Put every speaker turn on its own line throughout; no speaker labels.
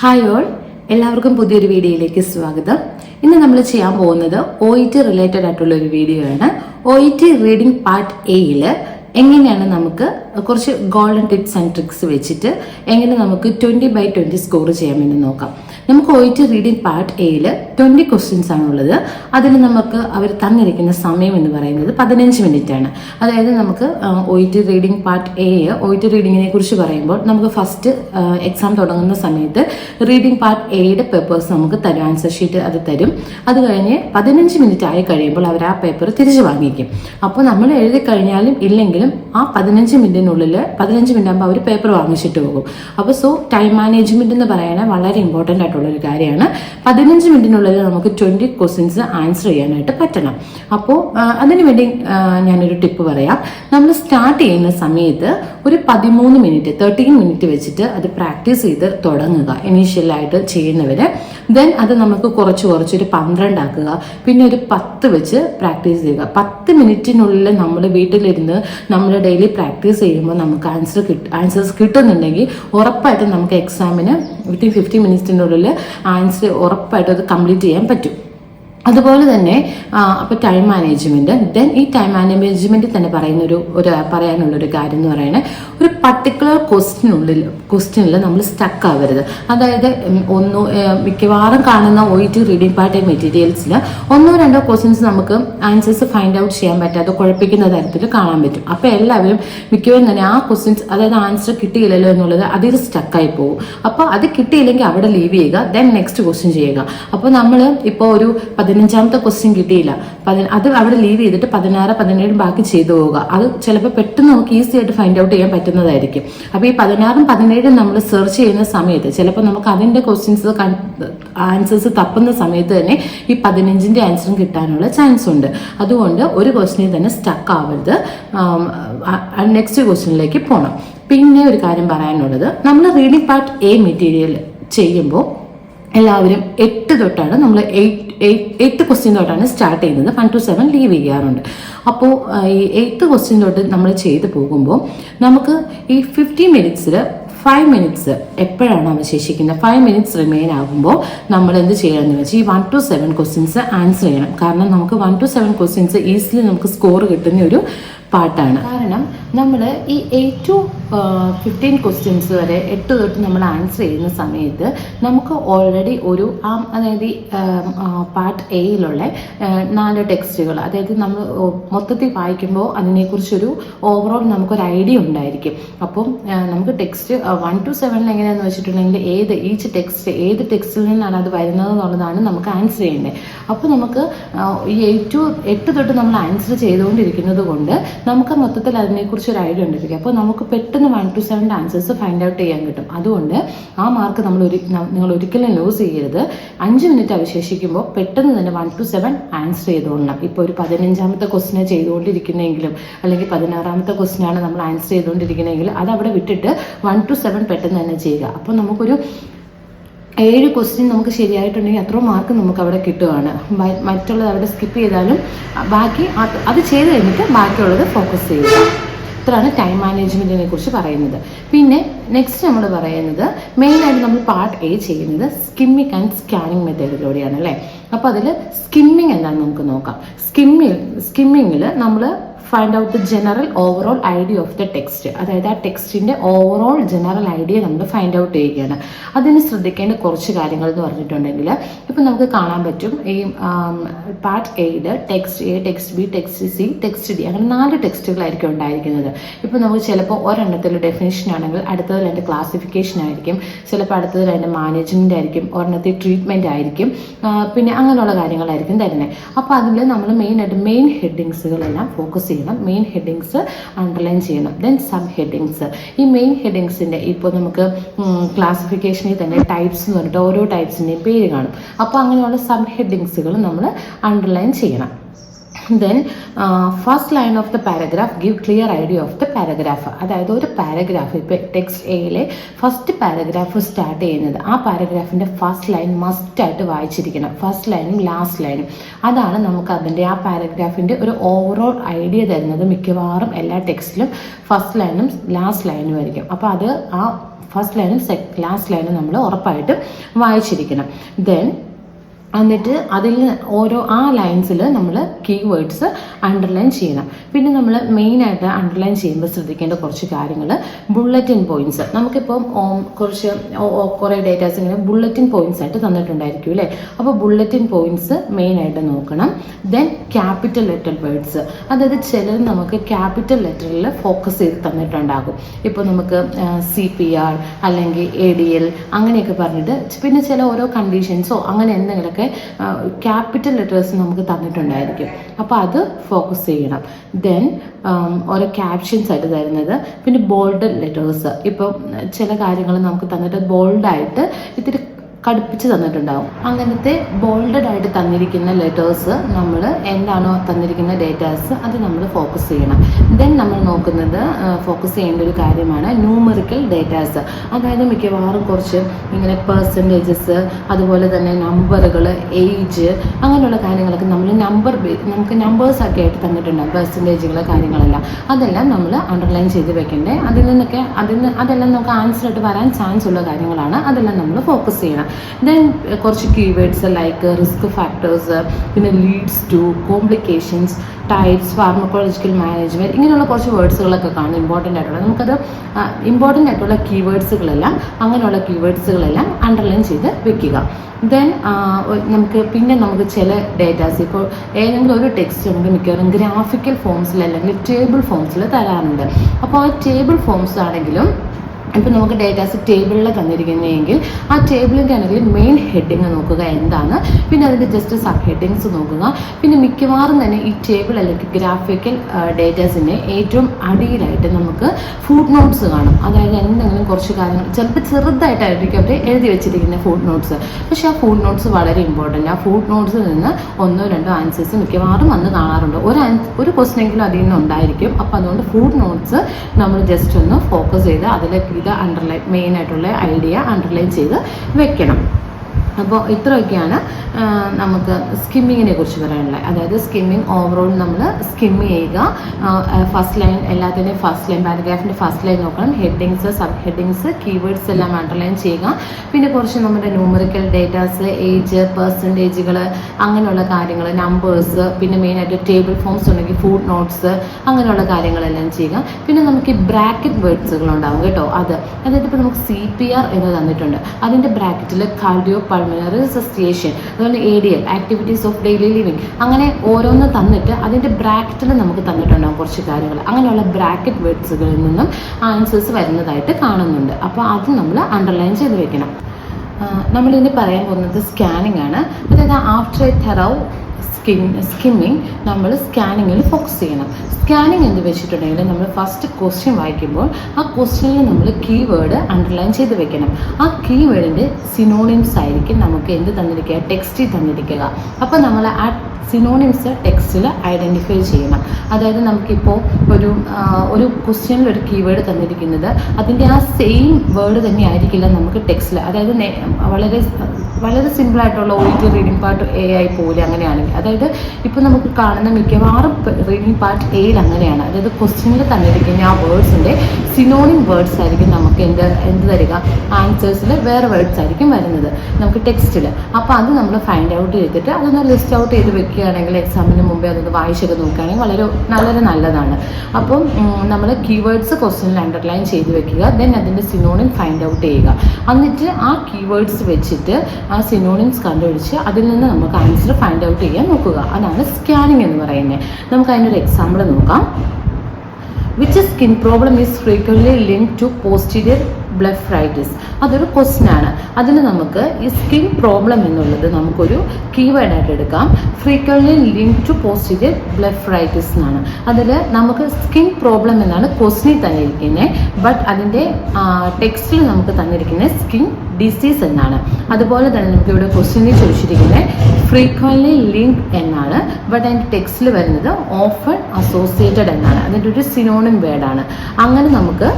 Hi all. എല്ലാവർക്കും പുതിയൊരു വീഡിയോയിലേക്ക് സ്വാഗതം. ഇന്ന് നമ്മൾ ചെയ്യാൻ പോകുന്നത് ഒ ഇ ടി റിലേറ്റഡ് ആയിട്ടുള്ള ഒരു വീഡിയോ ആണ് O E T reading part എയിൽ എങ്ങനെയാണ് നമുക്ക് കുറച്ച് ഗോൾഡൻ ടിപ്സ് ആൻഡ് ട്രിക്സ് വെച്ചിട്ട് എങ്ങനെ നമുക്ക് ട്വന്റി ബൈ ട്വന്റി സ്കോർ ചെയ്യാമെന്ന് നോക്കാം. നമുക്ക് ഒ ടി റീഡിംഗ് പാർട്ട് എയിൽ ട്വന്റി ക്വസ്റ്റ്യൻസ് ആണുള്ളത്. അതിന് നമുക്ക് അവർ തന്നിരിക്കുന്ന സമയം എന്ന് പറയുന്നത് പതിനഞ്ച് മിനിറ്റ് ആണ്. അതായത് നമുക്ക് O T reading part A O റീഡിങ്ങിനെ കുറിച്ച് പറയുമ്പോൾ നമുക്ക് ഫസ്റ്റ് എക്സാം തുടങ്ങുന്ന സമയത്ത് റീഡിംഗ് പാർട്ട് എയുടെ പേപ്പേഴ്സ് നമുക്ക് തരും ആൻസർ ഷീറ്റ് അത് തരും. അത് കഴിഞ്ഞ് പതിനഞ്ച് മിനിറ്റ് ആയി കഴിയുമ്പോൾ അവർ ആ പേപ്പർ തിരിച്ചു വാങ്ങിക്കും. അപ്പോൾ നമ്മൾ എഴുതി കഴിഞ്ഞാലും ഇല്ലെങ്കിലും ആ പതിനഞ്ച് മിനിറ്റിനുള്ളിൽ പതിനഞ്ച് മിനിറ്റ് ആകുമ്പോൾ അവർ പേപ്പർ വാങ്ങിച്ചിട്ട് പോകും. അപ്പോൾ സോ ടൈം മാനേജ്മെന്റ് എന്ന് പറയുന്നത് വളരെ ഇമ്പോർട്ടന്റ് ആയിട്ടുള്ള ഒരു കാര്യമാണ്. പതിനഞ്ച് മിനിറ്റിനുള്ളിൽ നമുക്ക് ട്വന്റി ക്വസ്റ്റ്യൻസ് ആൻസർ ചെയ്യാനായിട്ട് പറ്റണം. അപ്പോൾ അതിനുവേണ്ടി ഞാനൊരു ടിപ്പ് പറയാം. നമ്മൾ സ്റ്റാർട്ട് ചെയ്യുന്ന സമയത്ത് ഒരു പതിമൂന്ന് മിനിറ്റ് തേർട്ടീൻ മിനിറ്റ് വെച്ചിട്ട് അത് പ്രാക്ടീസ് ചെയ്ത് തുടങ്ങുക. ഇനീഷ്യലായിട്ട് ചെയ്യുന്നവര്. ദെൻ അത് നമുക്ക് കുറച്ച് കുറച്ച് ഒരു പന്ത്രണ്ട് ആക്കുക. പിന്നെ ഒരു പത്ത് വെച്ച് പ്രാക്ടീസ് ചെയ്യുക. പത്ത് മിനിറ്റിനുള്ളിൽ നമ്മൾ വീട്ടിലിരുന്ന് നമ്മൾ ഡെയിലി പ്രാക്ടീസ് ചെയ്യുമ്പോൾ നമുക്ക് ആൻസർ കിട്ടും ആൻസേഴ്സ് കിട്ടുന്നുണ്ടെങ്കിൽ ഉറപ്പായിട്ടും നമുക്ക് എക്സാമിന് വിത്തിൻ ഫിഫ്റ്റി മിനിറ്റ്സിന്റെ ഉള്ളിൽ ആൻസർ ഉറപ്പായിട്ടും അത് കംപ്ലീറ്റ് ചെയ്യാൻ പറ്റും. അതുപോലെ തന്നെ അപ്പോൾ ടൈം മാനേജ്മെന്റ് ദെൻ ഈ ടൈം മാനേജ്മെന്റിൽ തന്നെ പറയുന്ന ഒരു ഒരു പറയാനുള്ള ഒരു കാര്യം എന്ന് പറയുന്നത് ഒരു പർട്ടിക്കുലർ ക്വസ്റ്റിനുള്ളിൽ ക്വസ്റ്റിനിൽ നമ്മൾ സ്റ്റക്ക് ആവരുത്. അതായത് ഒന്ന് മിക്കവാറും കാണുന്ന ഒ ടു റീഡിംഗ് പാർട്ട് മെറ്റീരിയൽസിൽ ഒന്നോ രണ്ടോ ക്വസ്റ്റ്യൻസ് നമുക്ക് ആൻസേഴ്സ് ഫൈൻഡ് ഔട്ട് ചെയ്യാൻ പറ്റാതെ കുഴപ്പിക്കുന്ന തരത്തിൽ കാണാൻ പറ്റും. അപ്പോൾ എല്ലാവരും മിക്കവാറും തന്നെ ആ ക്വസ്റ്റ്യൻസ് അതായത് ആൻസർ കിട്ടിയില്ലല്ലോ എന്നുള്ളത് അതിൽ സ്റ്റക്കായി പോകും. അപ്പോൾ അത് കിട്ടിയില്ലെങ്കിൽ അവിടെ ലീവ് ചെയ്യുക. ദെൻ നെക്സ്റ്റ് ക്വസ്റ്റ്യൻ ചെയ്യുക. അപ്പോൾ നമ്മൾ ഇപ്പോൾ ഒരു പതിനഞ്ചാമത്തെ ക്വസ്റ്റ്യൻ കിട്ടിയില്ല. പതി അത് അവിടെ ലീവ് ചെയ്തിട്ട് പതിനാറ് പതിനേഴും ബാക്കി ചെയ്തു പോവുക. അത് ചിലപ്പോൾ പെട്ടെന്ന് നമുക്ക് ഈസി ആയിട്ട് ഫൈൻഡ് ഔട്ട് ചെയ്യാൻ പറ്റുന്നതായിരിക്കും. അപ്പോൾ ഈ പതിനാറും പതിനേഴും നമ്മൾ സെർച്ച് ചെയ്യുന്ന സമയത്ത് ചിലപ്പോൾ നമുക്ക് അതിന്റെ ക്വസ്റ്റ്യൻസ് ആൻസേഴ്സ് തപ്പുന്ന സമയത്ത് തന്നെ ഈ പതിനഞ്ചിന്റെ ആൻസറും കിട്ടാനുള്ള ചാൻസ് ഉണ്ട്. അതുകൊണ്ട് ഒരു ക്വസ്റ്റിനിൽ തന്നെ സ്റ്റക്ക് ആവരുത്. നെക്സ്റ്റ് ക്വസ്റ്റ്യനിലേക്ക് പോകണം പിന്നെ ഒരു കാര്യം പറയാനുള്ളത്. നമ്മൾ റീഡിംഗ് പാർട്ട് എ മെറ്റീരിയൽ ചെയ്യുമ്പോൾ എല്ലാവരും എട്ട് തൊട്ടാണ് നമ്മൾ എയ്റ്റ് എയ്ത്ത് ക്വസ്റ്റ്യൻ തൊട്ടാണ് സ്റ്റാർട്ട് ചെയ്യുന്നത് വൺ ടു സെവൻ ലീവ് ചെയ്യാറുണ്ട്. അപ്പോൾ ഈ എയ്ത്ത് ക്വസ്റ്റ്യൻ തൊട്ട് നമ്മൾ ചെയ്ത് പോകുമ്പോൾ നമുക്ക് ഈ ഫിഫ്റ്റി മിനിറ്റ്സിൽ ഫൈവ് മിനിറ്റ്സ് എപ്പോഴാണ് അവശേഷിക്കുന്നത്? ഫൈവ് മിനിറ്റ്സ് റിമെയിൻ ആകുമ്പോൾ നമ്മൾ എന്ത് ചെയ്യണമെന്ന് വെച്ചാൽ ഈ one two seven questions answer ചെയ്യണം. കാരണം നമുക്ക് one two seven questions easily നമുക്ക് സ്കോർ കിട്ടുന്ന ഒരു പാട്ടാണ്. കാരണം നമ്മൾ ഈ എയ്റ്റ് ടു ഫിഫ്റ്റീൻ ക്വസ്റ്റ്യൻസ് വരെ എട്ട് തൊട്ട് നമ്മൾ ആൻസർ ചെയ്യുന്ന സമയത്ത് നമുക്ക് ഓൾറെഡി ഒരു അതായത് പാർട്ട് എയിലുള്ള നാല് ടെക്സ്റ്റുകൾ അതായത് നമ്മൾ മൊത്തത്തിൽ വായിക്കുമ്പോൾ അതിനെക്കുറിച്ചൊരു ഓവറോൾ നമുക്കൊരു ഐഡിയ ഉണ്ടായിരിക്കും. അപ്പം നമുക്ക് ടെക്സ്റ്റ് വൺ ടു സെവനിൽ എങ്ങനെയാണെന്ന് വെച്ചിട്ടുണ്ടെങ്കിൽ ഏത് ഈച്ച് ടെക്സ്റ്റ് ഏത് ടെക്സ്റ്റിൽ നിന്നാണ് അത് വരുന്നത് എന്നുള്ളതാണ് നമുക്ക് ആൻസർ ചെയ്യേണ്ടത്. അപ്പോൾ നമുക്ക് ഈ എയ്റ്റ് ടു എട്ട് തൊട്ട് നമ്മൾ ആൻസർ ചെയ്തുകൊണ്ടിരിക്കുന്നത് കൊണ്ട് നമുക്ക് മൊത്തത്തിൽ അതിനെക്കുറിച്ച് ഒരു ഐഡിയ ഉണ്ടായിരിക്കും. അപ്പോൾ നമുക്ക് പെട്ടെന്ന് വൺ ടു സെവന്റെ ആൻസേഴ്സ് ഫൈൻഡ് ഔട്ട് ചെയ്യാൻ കിട്ടും. അതുകൊണ്ട് ആ മാർക്ക് നമ്മൾ ഒരു നിങ്ങൾ ഒരിക്കലും ലൂസ് ചെയ്യരുത്. അഞ്ച് മിനിറ്റ് അവശേഷിക്കുമ്പോൾ പെട്ടെന്ന് തന്നെ വൺ ടു സെവൻ ആൻസർ ചെയ്തുകൊള്ളണം ഇപ്പോൾ ഒരു പതിനഞ്ചാമത്തെ ക്വസ്റ്റിനെ ചെയ്തുകൊണ്ടിരിക്കുന്നെങ്കിലും അല്ലെങ്കിൽ പതിനാറാമത്തെ ക്വസ്റ്റിനാണ് നമ്മൾ ആൻസർ ചെയ്തുകൊണ്ടിരിക്കുന്നതെങ്കിൽ അത് അവിടെ വിട്ടിട്ട് വൺ ടു സെവൻ പെട്ടെന്ന് തന്നെ ചെയ്യുക. അപ്പോൾ നമുക്കൊരു ഏഴ് ക്വസ്റ്റ്യൻ നമുക്ക് ശരിയായിട്ടുണ്ടെങ്കിൽ അത്രയും മാർക്ക് നമുക്ക് അവിടെ കിട്ടുകയാണ് മറ്റുള്ളത് അവിടെ സ്കിപ്പ് ചെയ്താലും ബാക്കി അത് ചെയ്ത് കഴിഞ്ഞിട്ട് ബാക്കിയുള്ളത് ഫോക്കസ് ചെയ്യുക. ഇത്രയാണ് ടൈം മാനേജ്മെന്റിനെ കുറിച്ച് പറയുന്നത്. പിന്നെ നെക്സ്റ്റ് നമ്മൾ പറയുന്നത് മെയിനായിട്ട് നമ്മൾ പാർട്ട് എ ചെയ്യുന്നത് സ്കിമ്മിങ് ആൻഡ് സ്കാനിങ് മെത്തേഡിലൂടെയാണ് അല്ലേ? അപ്പോൾ അതിൽ സ്കിമ്മിങ് എന്താണെന്ന് നമുക്ക് നോക്കാം. സ്കിമ്മിങ് സ്കിമ്മിങ്ങിൽ നമ്മൾ find out the general overall idea of the text അതായത് ആ ടെക്സ്റ്റിന്റെ ഓവറോൾ ജനറൽ ഐഡിയ നമ്മൾ ഫൈൻഡ് ഔട്ട് ചെയ്യുകയാണ്. അതിന് ശ്രദ്ധിക്കേണ്ട കുറച്ച് കാര്യങ്ങൾ എന്ന് പറഞ്ഞിട്ടുണ്ടെങ്കിൽ ഇപ്പം നമുക്ക് കാണാൻ പറ്റും. ഈ പാർട്ട് എയുടെ text A text B text C text D അങ്ങനെ നാല് ടെക്സ്റ്റുകളായിരിക്കും ഉണ്ടായിരിക്കുന്നത്. ഇപ്പം നമുക്ക് ചിലപ്പോൾ ഒരെണ്ണത്തിൽ ഡെഫിനേഷൻ ആണെങ്കിൽ അടുത്തത് രണ്ട് ക്ലാസിഫിക്കേഷൻ ആയിരിക്കും. ചിലപ്പോൾ അടുത്തത് രണ്ട് മാനേജ്മെന്റ് ആയിരിക്കും. ഒരെണ്ണത്തിൽ ട്രീറ്റ്മെന്റ് ആയിരിക്കും. പിന്നെ അങ്ങനെയുള്ള കാര്യങ്ങളായിരിക്കും തരുന്നത്. അപ്പോൾ അതിൽ നമ്മൾ മെയിനായിട്ട് മെയിൻ ഹെഡിങ്സുകളെല്ലാം ഫോക്കസ് ചെയ്യണം. മെയിൻ ഹെഡിങ്സ് അണ്ടർലൈൻ ചെയ്യണം. ദെൻ സബ് ഹെഡിങ്സ് ഈ മെയിൻ ഹെഡിങ്സിന്റെ ഇപ്പോൾ നമുക്ക് ക്ലാസിഫിക്കേഷനിൽ തന്നെ ടൈപ്സ് എന്ന് പറഞ്ഞിട്ട് ഓരോ ടൈപ്സിന്റെയും പേര് കാണും. അപ്പോൾ അങ്ങനെയുള്ള സബ് ഹെഡിങ്സുകൾ നമ്മൾ അണ്ടർലൈൻ ചെയ്യണം. Then first line of the paragraph give clear idea of the paragraph അതായത് ഒരു പാരഗ്രാഫ് ഇപ്പോൾ ടെക്സ്റ്റ് എയിലെ ഫസ്റ്റ് പാരഗ്രാഫ് സ്റ്റാർട്ട് ചെയ്യുന്നത്. ആ പാരഗ്രാഫിന്റെ ഫസ്റ്റ് ലൈൻ മസ്റ്റായിട്ട് വായിച്ചിരിക്കണം. ഫസ്റ്റ് ലൈനും ലാസ്റ്റ് ലൈനും അതാണ് നമുക്ക് അതിന്റെ ആ പാരഗ്രാഫിന്റെ ഒരു ഓവറോൾ ഐഡിയ തരുന്നത് മിക്കവാറും എല്ലാ ടെക്സ്റ്റിലും ഫസ്റ്റ് ലൈനും ലാസ്റ്റ് ലൈനും ആയിരിക്കും. അപ്പോൾ അത് ആ ഫസ്റ്റ് ലൈനും സെക്കൻഡ് ലാസ്റ്റ് ലൈനും നമ്മൾ ഉറപ്പായിട്ടും വായിച്ചിരിക്കണം. ദെൻ എന്നിട്ട് അതിൽ ഓരോ ആ ലൈൻസിൽ നമ്മൾ കീവേഡ്സ് അണ്ടർലൈൻ ചെയ്യണം. പിന്നെ നമ്മൾ മെയിനായിട്ട് അണ്ടർലൈൻ ചെയ്യുമ്പോൾ ശ്രദ്ധിക്കേണ്ട കുറച്ച് കാര്യങ്ങൾ ബുള്ളറ്റിൻ പോയിന്റ്സ് നമുക്കിപ്പം കുറച്ച് കുറേ ഡേറ്റാസ് ഇങ്ങനെ ബുള്ളറ്റിൻ പോയിന്റ്സ് ആയിട്ട് തന്നിട്ടുണ്ടായിരിക്കും അല്ലേ? അപ്പോൾ ബുള്ളറ്റിൻ പോയിന്റ്സ് മെയിനായിട്ട് നോക്കണം. ദെൻ ക്യാപിറ്റൽ ലെറ്റർ വേർഡ്സ് അതായത് ചിലർ നമുക്ക് ക്യാപിറ്റൽ ലെറ്ററിൽ ഫോക്കസ് ചെയ്ത് തന്നിട്ടുണ്ടാകും. ഇപ്പോൾ നമുക്ക് സി പി ആർ അല്ലെങ്കിൽ എ ഡി എൽ അങ്ങനെയൊക്കെ പറഞ്ഞിട്ട് പിന്നെ ചില ഓരോ കണ്ടീഷൻസോ അങ്ങനെ എന്തെങ്കിലുമൊക്കെ ക്യാപിറ്റൽ ലെറ്റേഴ്സ് നമുക്ക് തന്നിട്ടുണ്ടായിരിക്കും. അപ്പോൾ അത് ഫോക്കസ് ചെയ്യണം. ദെൻ ഓരോ ക്യാപ്ഷൻസ് ആയിട്ട് തരുന്നത്. പിന്നെ ബോൾഡ് ലെറ്റേഴ്സ് ഇപ്പം ചില കാര്യങ്ങൾ നമുക്ക് തന്നിട്ട് ബോൾഡായിട്ട് കടുപ്പിച്ച് തന്നിട്ടുണ്ടാവും. അങ്ങനത്തെ ബോൾഡഡ് ആയിട്ട് തന്നിരിക്കുന്ന ലെറ്റേഴ്സ് നമ്മൾ എന്താണോ തന്നിരിക്കുന്ന ഡേറ്റാസ് അത് നമ്മൾ ഫോക്കസ് ചെയ്യണം. ദെൻ നമ്മൾ നോക്കുന്നത് ഫോക്കസ് ചെയ്യേണ്ട ഒരു കാര്യമാണ് ന്യൂമറിക്കൽ ഡേറ്റാസ് അതായത് മിക്കവാറും കുറച്ച് ഇങ്ങനെ പെർസെന്റേജസ് അതുപോലെ തന്നെ നമ്പറുകൾ ഏജ് അങ്ങനെയുള്ള കാര്യങ്ങളൊക്കെ നമ്മൾ നമ്പർ നമുക്ക് നമ്പേഴ്സ് ഒക്കെ ആയിട്ട് തന്നിട്ടുണ്ടാകും പെർസെന്റേജുകൾ കാര്യങ്ങളെല്ലാം. അതെല്ലാം നമ്മൾ അണ്ടർലൈൻ ചെയ്ത് വെക്കണ്ടേ. അതിൽ നിന്നൊക്കെ അതിൽ നിന്ന് അതെല്ലാം നമുക്ക് ആൻസർ ആയിട്ട് വരാൻ ചാൻസ് ഉള്ള കാര്യങ്ങളാണ്. അതെല്ലാം നമ്മൾ ഫോക്കസ് ചെയ്യണം. ദെൻ കുറച്ച് കീവേഡ്സ് ലൈക്ക് റിസ്ക് ഫാക്ടേഴ്സ് പിന്നെ leads to complications types pharmacological management ഇങ്ങനെയുള്ള കുറച്ച് വേർഡ്സുകളൊക്കെ കാണും. ഇമ്പോർട്ടന്റ് ആയിട്ടുള്ള. നമുക്കത് ഇമ്പോർട്ടന്റ് ആയിട്ടുള്ള കീവേഡ്സുകളെല്ലാം അങ്ങനെയുള്ള കീവേഡ്സുകളെല്ലാം അണ്ടർലൈൻ ചെയ്ത് വെക്കുക. ദെൻ നമുക്ക് പിന്നെ നമുക്ക് ചില ഡേറ്റാസ് ഇപ്പോൾ ഏതെങ്കിലും ഒരു ടെക്സ്റ്റ് നമുക്ക് മിക്കവാറും ഗ്രാഫിക്കൽ ഫോംസിൽ അല്ലെങ്കിൽ ടേബിൾ ഫോംസിൽ തരാറുണ്ട്. അപ്പോൾ ആ ടേബിൾ ഫോംസ് ആണെങ്കിലും ഇപ്പം നമുക്ക് ഡേറ്റാസ് ടേബിളിൽ തന്നിരിക്കുന്നതെങ്കിൽ ആ ടേബിളിന്റെ ആണെങ്കിൽ മെയിൻ ഹെഡിങ് നോക്കുക എന്താണ്. പിന്നെ അതിന്റെ ജസ്റ്റ് സബ് ഹെഡിങ്സ് നോക്കുക. പിന്നെ മിക്കവാറും തന്നെ ഈ ടേബിൾ അല്ലെങ്കിൽ ഗ്രാഫിക്കൽ ഡേറ്റാസിന്റെ ഏറ്റവും അടിയിലായിട്ട് നമുക്ക് ഫുഡ് നോട്ട്സ് കാണും. അതായത് എന്തെങ്കിലും കുറച്ച് കാര്യങ്ങൾ ചിലപ്പോൾ ചെറുതായിട്ടായിരിക്കും അവർ എഴുതി വെച്ചിരിക്കുന്ന ഫുഡ് നോട്ട്സ് പക്ഷേ ആ ഫുഡ് നോട്ട്സ് വളരെ ഇമ്പോർട്ടന്റ് ആ ഫുഡ് നോട്ട്സിൽ നിന്ന് ഒന്നോ രണ്ടോ ആൻസേഴ്സ് മിക്കവാറും വന്ന് കാണാറുണ്ട്. ഒരു ഒരു ക്വസ്റ്റിനെങ്കിലും അതിൽ നിന്ന് ഉണ്ടായിരിക്കും. അപ്പോൾ അതുകൊണ്ട് ഫുഡ് നോട്ട്സ് നമ്മൾ ജസ്റ്റ് ഒന്ന് ഫോക്കസ് ചെയ്ത് അതിലേക്ക് ഇത് അണ്ടർലൈൻ മെയിൻ ആയിട്ടുള്ള ഐഡിയ അണ്ടർലൈൻ ചെയ്ത് വെക്കണം. അപ്പോൾ ഇത്രയൊക്കെയാണ് നമുക്ക് സ്കിമ്മിങ്ങിനെ കുറിച്ച് പറയാനുള്ളത്. അതായത് സ്കിമ്മിങ് ഓവറോൾ നമ്മൾ സ്കിം ചെയ്യുക. ഫസ്റ്റ് ലൈൻ എല്ലാത്തിന്റെയും ഫസ്റ്റ് ലൈൻ പാരഗ്രാഫിന്റെ ഫസ്റ്റ് ലൈൻ നോക്കണം. ഹെഡിങ്സ് സബ് ഹെഡിങ്സ് കീവേഡ്സ് എല്ലാം അണ്ടർലൈൻ ചെയ്യുക. പിന്നെ കുറച്ച് നമ്മുടെ ന്യൂമറിക്കൽ ഡേറ്റാസ് ഏജ് പെർസെന്റേജുകൾ അങ്ങനെയുള്ള കാര്യങ്ങൾ നമ്പേഴ്സ് പിന്നെ മെയിനായിട്ട് ടേബിൾ ഫോംസ് ഉണ്ടെങ്കിൽ ഫുഡ് നോട്ട്സ് അങ്ങനെയുള്ള കാര്യങ്ങളെല്ലാം ചെയ്യുക. പിന്നെ നമുക്ക് ബ്രാക്കറ്റ് വേർഡ്സുകൾ ഉണ്ടാവും കേട്ടോ അത്. അതായത് ഇപ്പോൾ നമുക്ക് സി പി ആർ എന്ന് തന്നിട്ടുണ്ട്. അതിന്റെ ബ്രാക്കറ്റിൽ കാർഡിയോ പൾമിനറി സസ്റ്റിയേഷൻ അതുപോലെ A D L activities of daily living അങ്ങനെ ഓരോന്ന് തന്നിട്ട് അതിന്റെ ബ്രാക്കറ്റിൽ നമുക്ക് തന്നിട്ടുണ്ടാകും കുറച്ച് കാര്യങ്ങൾ. അങ്ങനെയുള്ള ബ്രാക്കറ്റ് വേർഡ്സുകളിൽ നിന്നും ആൻസേഴ്സ് വരുന്നതായിട്ട് കാണുന്നുണ്ട്. അപ്പോൾ അത് നമ്മൾ അണ്ടർലൈൻ ചെയ്ത് വെക്കണം. നമ്മളിനി പറയാൻ പോകുന്നത് സ്കാനിങ് ആണ്. അതായത് after a thorough skim skimming നമ്മൾ സ്കാനിങ്ങിൽ ഫോക്കസ് ചെയ്യണം. സ്കാനിങ് എന്ന് വെച്ചിട്ടുണ്ടെങ്കിൽ നമ്മൾ ഫസ്റ്റ് ക്വസ്റ്റ്യൻ വായിക്കുമ്പോൾ ആ ക്വസ്റ്റ്യനിൽ നമ്മൾ കീവേഡ് അണ്ടർലൈൻ ചെയ്ത് വെക്കണം. ആ കീവേഡിന്റെ സിനോണിംസ് ആയിരിക്കും നമുക്ക് എന്ത് തന്നിരിക്കുക? ടെക്സ്റ്റിൽ തന്നിരിക്കുക. അപ്പോൾ നമ്മൾ ആ സിനോണിംസ് ടെക്സ്റ്റിൽ ഐഡന്റിഫൈ ചെയ്യണം. അതായത് നമുക്കിപ്പോൾ ഒരു ഒരു ക്വസ്റ്റ്യനിൽ ഒരു കീവേഡ് തന്നിരിക്കുന്നത് അതിന്റെ ആ സെയിം വേർഡ് തന്നെ ആയിരിക്കില്ല നമുക്ക് ടെക്സ്റ്റിൽ അതായത് വളരെ വളരെ സിമ്പിളായിട്ടുള്ള ഒയിറ്റ് റീഡിംഗ് പാർട്ട് എ ആയി പോലെ അങ്ങനെയാണെങ്കിൽ. അതായത് ഇപ്പോൾ നമുക്ക് കാണുന്ന മിക്കവാറും റീഡിംഗ് പാർട്ട് എയിൽ അങ്ങനെയാണ്. അതായത് ക്വസ്റ്റ്യനിൽ തന്നിരിക്കുന്ന ആ വേർഡ്സിന്റെ സിനോണിം വേർഡ്സ് ആയിരിക്കും നമുക്ക് എന്ത് എന്ത് തരിക? ആൻസേഴ്സിൽ വേറെ വേർഡ്സ് ആയിരിക്കും വരുന്നത് നമുക്ക് ടെക്സ്റ്റിൽ അപ്പോൾ അത് നമ്മൾ ഫൈൻഡ് ഔട്ട് ചെയ്തിട്ട് അതൊന്ന് ലിസ്റ്റ് ഔട്ട് ചെയ്ത് വെക്കുകയാണെങ്കിൽ എക്സാമിന് മുമ്പേ അതൊന്ന് വായിച്ചൊക്കെ നോക്കുകയാണെങ്കിൽ വളരെ വളരെ നല്ലതാണ്. അപ്പം നമ്മൾ കീവേഡ്സ് ക്വസ്റ്റ്യനിൽ അണ്ടർലൈൻ ചെയ്ത് വെക്കുക ദെൻ അതിന്റെ സിനോണിം ഫൈൻഡ് ഔട്ട് ചെയ്യുക. എന്നിട്ട് ആ കീവേഡ്സ് വെച്ചിട്ട് ആ സിനോണിംസ് കണ്ടുപിടിച്ച് അതിൽ നിന്ന് നമുക്ക് ആൻസർ ഫൈൻഡ് ഔട്ട് ചെയ്യാൻ നോക്കുക. അതാണ് സ്കാനിങ് എന്ന് പറയുന്നത്. നമുക്ക് അതിന്റെ ഒരു എക്സാമ്പിൾ നോക്കാം. Which skin problem is frequently linked to posterior blepharitis അതൊരു ക്വസ്റ്റ്യൻ ആണ്. അതിന് നമുക്ക് ഈ സ്കിൻ പ്രോബ്ലം എന്നുള്ളത് നമുക്കൊരു കീവേഡ് ആയിട്ട് എടുക്കാം. Frequently linked to posterior blepharitis എന്നാണ്. അതിൽ നമുക്ക് സ്കിൻ പ്രോബ്ലം എന്നാണ് ക്വസ്റ്റിനിൽ തന്നിരിക്കുന്നത് ബട്ട് അതിന്റെ ടെക്സ്റ്റിൽ നമുക്ക് തന്നിരിക്കുന്നത് സ്കിൻ ഡിസീസ് എന്നാണ്. അതുപോലെ തന്നെ നമുക്ക് ഇവിടെ ക്വസ്റ്റ്യനിൽ ചോദിച്ചിരിക്കുന്നത് ഫ്രീക്വൻലി ലിങ്ക് എന്നാണ്. ബട്ട് അതിന്റെ ടെക്സ്റ്റിൽ വരുന്നത് ഓഫൺ അസോസിയേറ്റഡ് എന്നാണ്. അതിന്റെ ഒരു സിനോണിം വേർഡാണ് അങ്ങനെ നമുക്ക്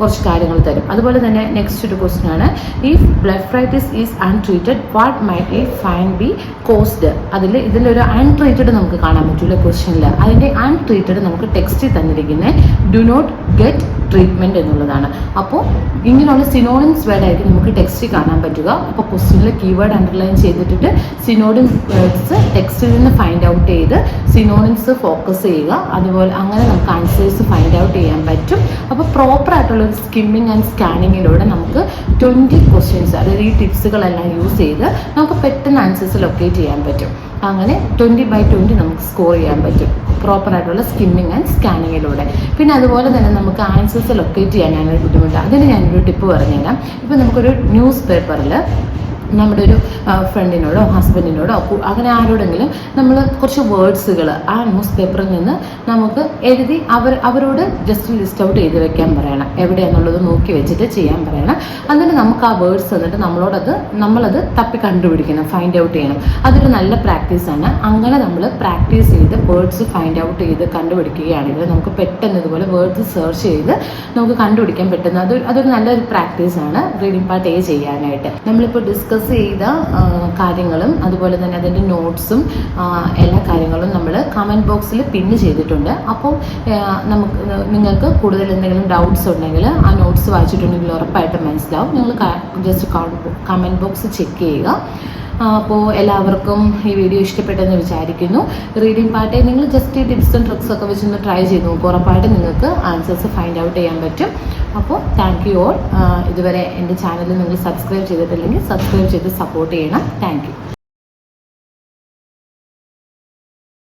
കുറച്ച് കാര്യങ്ങൾ തരും. അതുപോലെ തന്നെ നെക്സ്റ്റ് ഒരു ക്വസ്റ്റ്യൻ ആണ്. If blood blepharitis is untreated what might a fine be caused അതിൽ ഇതിലൊരു അൺട്രീറ്റഡ് നമുക്ക് കാണാൻ പറ്റൂല ക്വസ്റ്റ്യനിൽ അതിന്റെ അൺട്രീറ്റഡ് നമുക്ക് ടെക്സ്റ്റിൽ തന്നിരിക്കുന്നത് ഡു നോട്ട് ഗെറ്റ് ട്രീറ്റ്മെന്റ് എന്നുള്ളതാണ്. അപ്പോൾ ഇങ്ങനെയുള്ള സിനോണിംസ് വേർഡായിരിക്കും നമുക്ക് ടെക്സ്റ്റിൽ കാണാൻ പറ്റുക. അപ്പോൾ ക്വസ്റ്റ്യനിൽ കീവേഡ് അണ്ടർലൈൻ ചെയ്തിട്ട് സിനോണിംസ് വേർഡ്സ് ടെക്സ്റ്റിൽ നിന്ന് ഫൈൻഡ് ഔട്ട് ചെയ്ത് സിനോണിംസ് ഫോക്കസ് ചെയ്യുക. അതുപോലെ അങ്ങനെ നമുക്ക് ആൻസേഴ്സ് ഫൈൻഡ് ഔട്ട് ചെയ്യാൻ പറ്റും. അപ്പോൾ പ്രോപ്പർ ആയിട്ടുള്ള സ്കിമ്മിങ് ആൻഡ് സ്കാനിങ്ങിലൂടെ നമുക്ക് ട്വന്റി ക്വസ്റ്റ്യൻസ് അതായത് ഈ ടിപ്സുകളെല്ലാം യൂസ് ചെയ്ത് നമുക്ക് പെട്ടെന്ന് ആൻസേഴ്സ് ലൊക്കേറ്റ് ചെയ്യാൻ പറ്റും. അങ്ങനെ ട്വന്റി ബൈ ട്വന്റി നമുക്ക് സ്കോർ ചെയ്യാൻ പറ്റും. പ്രോപ്പർ ആയിട്ടുള്ള സ്കിമ്മിങ് ആൻഡ് സ്കാനിങ്ങിലൂടെ പിന്നെ അതുപോലെ തന്നെ നമുക്ക് ആൻസേഴ്സ് ലൊക്കേറ്റ് ചെയ്യാനാണ് ബുദ്ധിമുട്ട് അതിന് ഞാനൊരു ടിപ്പ് പറഞ്ഞുതരാം. ഇപ്പം നമുക്കൊരു ന്യൂസ് പേപ്പറിൽ നമ്മുടെ ഒരു ഫ്രണ്ടിനോടോ ഹസ്ബൻഡിനോടോ അങ്ങനെ ആരോടെങ്കിലും നമ്മൾ കുറച്ച് വേർഡ്സുകൾ ആ ന്യൂസ് പേപ്പറിൽ നിന്ന് നമുക്ക് എഴുതി അവർ അവരോട് ജസ്റ്റ് ലിസ്റ്റ് ഔട്ട് ചെയ്ത് വെക്കാൻ പറയണം. എവിടെയാണെന്നുള്ളത് നോക്കി വെച്ചിട്ട് ചെയ്യാൻ പറയണം. എന്നിട്ട് നമുക്ക് ആ വേർഡ്സ് എന്നിട്ട് നമ്മളോടത് നമ്മളത് തപ്പി കണ്ടുപിടിക്കണം ഫൈൻഡ് ഔട്ട് ചെയ്യണം. അതൊരു നല്ല പ്രാക്ടീസാണ് അങ്ങനെ നമ്മൾ പ്രാക്ടീസ് ചെയ്ത് വേർഡ്സ് ഫൈൻഡ് ഔട്ട് ചെയ്ത് കണ്ടുപിടിക്കുകയാണെങ്കിൽ നമുക്ക് പെട്ടെന്ന് ഇതുപോലെ വേർഡ്സ് സെർച്ച് ചെയ്ത് നമുക്ക് കണ്ടുപിടിക്കാൻ പറ്റുന്ന അത് അതൊരു നല്ലൊരു പ്രാക്ടീസാണ് റീഡിംഗ് പാർട്ട് എ ചെയ്യാനായിട്ട്. നമ്മളിപ്പോൾ ഡിസ്കസ് ചെയ്ത കാര്യങ്ങളും അതുപോലെ തന്നെ അതിന്റെ നോട്ട്സും എല്ലാ കാര്യങ്ങളും നമ്മൾ കമന്റ് ബോക്സിൽ പിന്ന് ചെയ്തിട്ടുണ്ട്. അപ്പം നമുക്ക് നിങ്ങൾക്ക് കൂടുതൽ എന്തെങ്കിലും ഡൗട്ട്സ് ഉണ്ടെങ്കിൽ ആ നോട്ട്സ് വായിച്ചിട്ടുണ്ടെങ്കിൽ ഉറപ്പായിട്ടും മനസ്സിലാവും. നിങ്ങൾ ജസ്റ്റ് കമന്റ് ബോക്സ് ചെക്ക് ചെയ്യുക. അപ്പോൾ എല്ലാവർക്കും ഈ വീഡിയോ ഇഷ്ടപ്പെട്ടെന്ന് വിചാരിക്കുന്നു. റീഡിംഗ് പാർട്ടി നിങ്ങൾ ജസ്റ്റ് ടിപ്സ് ആൻഡ് ട്രിക്സ് ഒക്കെ വെച്ചൊന്ന് ട്രൈ ചെയ്ത് നോക്കും. ഉറപ്പായിട്ട് നിങ്ങൾക്ക് ആൻസേഴ്സ് ഫൈൻഡ് ഔട്ട് ചെയ്യാൻ പറ്റും. അപ്പോൾ താങ്ക് യു ഓൾ ഇതുവരെ എന്റെ ചാനൽ നിങ്ങൾ സബ്സ്ക്രൈബ് ചെയ്തിട്ടില്ലെങ്കിൽ സബ്സ്ക്രൈബ് ചെയ്ത് സപ്പോർട്ട് ചെയ്യണം. താങ്ക്